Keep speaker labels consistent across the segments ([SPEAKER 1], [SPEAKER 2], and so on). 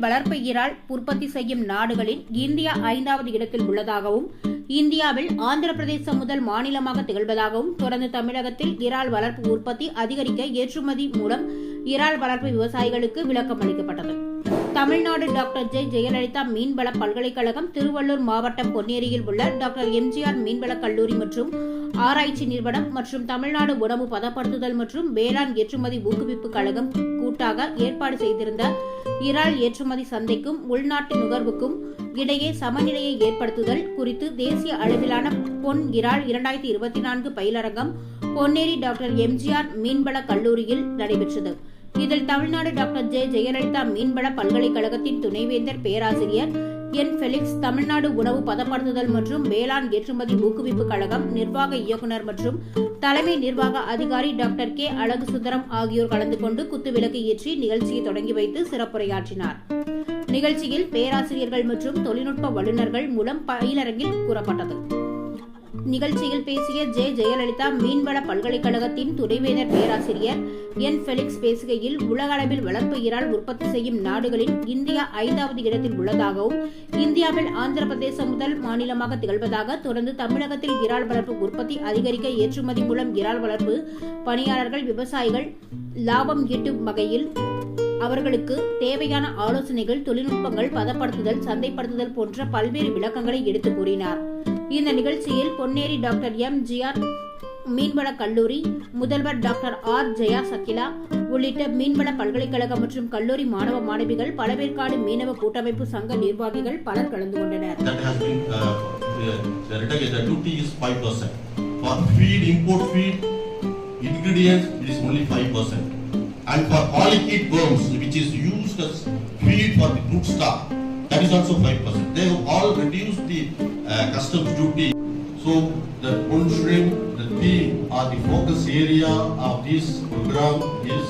[SPEAKER 1] வளர்ப்பு இறால் உற்பத்தி செய்யும் நாடுகளில் இந்தியா ஐந்தாவது இடத்தில் உள்ளதாகவும் இந்தியாவில் ஆந்திர பிரதேசம் முதல் மாநிலமாக திகழ்வதாகவும் தொடர்ந்து தமிழகத்தில் இறால் வளர்ப்பு உற்பத்தி அதிகரிக்க ஏற்றுமதி மூலம் இறால் வளர்ப்பு விவசாயிகளுக்கு விளக்கம் அளிக்கப்பட்டது. தமிழ்நாடு டாக்டர் ஜெய் ஜெயலலிதா மீன்வள பல்கலைக்கழகம் திருவள்ளூர் மாவட்டம் பொன்னேரியில் உள்ள டாக்டர் எம்ஜிஆர் மீன்வள கல்லூரி மற்றும் ஆராய்ச்சி நிறுவனம் மற்றும் தமிழ்நாடு உணவு பதப்படுத்துதல் மற்றும் வேளாண் ஏற்றுமதி ஊக்குவிப்பு கழகம் கூட்டாக ஏற்பாடு செய்திருந்த இறால் ஏற்றுமதி சந்தைக்கும் உள்நாட்டு நுகர்வுக்கும் இடையே சமநிலையை ஏற்படுத்துதல் குறித்து தேசிய அளவிலான பொன் இறால் இரண்டாயிரத்தி இருபத்தி நான்கு பயிலரங்கம் பொன்னேரி டாக்டர் எம்ஜிஆர் மீன்வள கல்லூரியில் நடைபெற்றது. இதில் தமிழ்நாடு டாக்டர் ஜெ. ஜெயலலிதா மீன்வள பல்கலைக்கழகத்தின் துணைவேந்தர் பேராசிரியர் என். ஃபெலிக்ஸ் தமிழ்நாடு உணவு பதப்படுத்துதல் மற்றும் வேளாண் ஏற்றுமதி ஊக்குவிப்பு கழகம் நிர்வாக இயக்குநர் மற்றும் தலைமை நிர்வாக அதிகாரி டாக்டர் கே. அழகு சுந்தரம் ஆகியோர் கலந்து கொண்டு குத்துவிளக்கு ஏற்றி நிகழ்ச்சியை தொடங்கி வைத்து சிறப்புரையாற்றினார். நிகழ்ச்சியில் பேராசிரியர்கள் மற்றும் தொழில்நுட்ப வல்லுநர்கள் மூலம் பயிலரங்கில் கூறப்பட்டது. நிகழ்ச்சியில் பேசிய ஜெ. ஜெயலலிதா மீன்வள பல்கலைக்கழகத்தின் துணைவேந்தர் பேராசிரியர் என். ஃபெலிக்ஸ் பேசுகையில் உலக அளவில் வளர்ப்பு இறால் உற்பத்தி செய்யும் நாடுகளில் இந்தியா ஐந்தாவது இடத்தில் உள்ளதாகவும் இந்தியாவில் ஆந்திர பிரதேசம் முதல் மாநிலமாக திகழ்வதாக தொடர்ந்து தமிழகத்தில் இறால் வளர்ப்பு உற்பத்தி அதிகரிக்க ஏற்றுமதி மூலம் இறால் வளர்ப்பு பணியாளர்கள் விவசாயிகள் லாபம் ஈட்டும் வகையில் அவர்களுக்கு தேவையான ஆலோசனைகள் தொழில்நுட்பங்கள் பதப்படுத்துதல் சந்தைப்படுத்துதல் போன்ற பல்வேறு விளக்கங்களை எடுத்துக் கூறினார். இந்த நிகழ்ச்சியில் பொன்னேரி டாக்டர் எம் ஜிஆர் மீன்வள கல்லூரி முதல்வர் டாக்டர் ஆர் ஜெயா சக்கிலா உள்ளிட்ட மீன்வள பல்கலைக்கழகம் மற்றும் கல்லூரி மாணவ மாணவிகள் பலவேற்காடு மீனவ கூட்டமைப்பு சங்க நிர்வாகிகள் பலர் கலந்து கொண்டனர்
[SPEAKER 2] Ingredients it is only 5%. And for polychaete worms, which is used as feed for the broodstock, that is also 5%. They have all reduced the uh, customs duty. So the pond shrimp, the theme or the focus area of this program is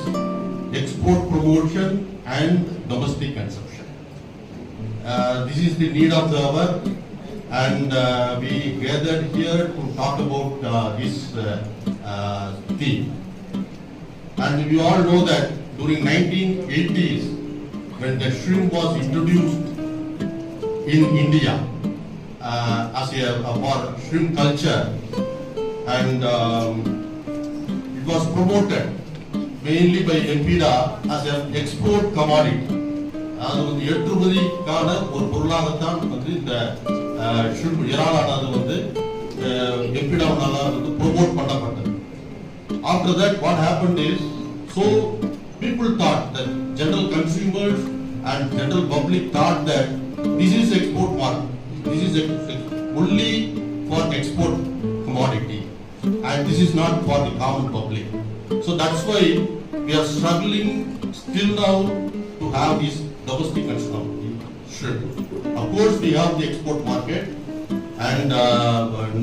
[SPEAKER 2] export promotion and domestic consumption. Uh, this is the need of the hour and uh, we gathered here to talk about uh, this uh, uh, theme. And we all know that during 1980s, when the shrimp was introduced in India Uh, as a, a for shrimp culture, and um, it was promoted mainly by NPDA as an export commodity. அது வந்து ஏற்றுமதிக்கான ஒரு பொருளாகத்தான் வந்து இந்த uh, shrimp இறாலானது வந்து uh, எம்பிடாவனால வந்து promote பண்ணப்பட்டது. After that what happen is so people thought that general consumers and general public thought that this is export market This is a, only for export commodity and this is not for the common public. So that's why we are struggling still now to have this domestic consumption. Sure. Of course, we have the export market and uh, now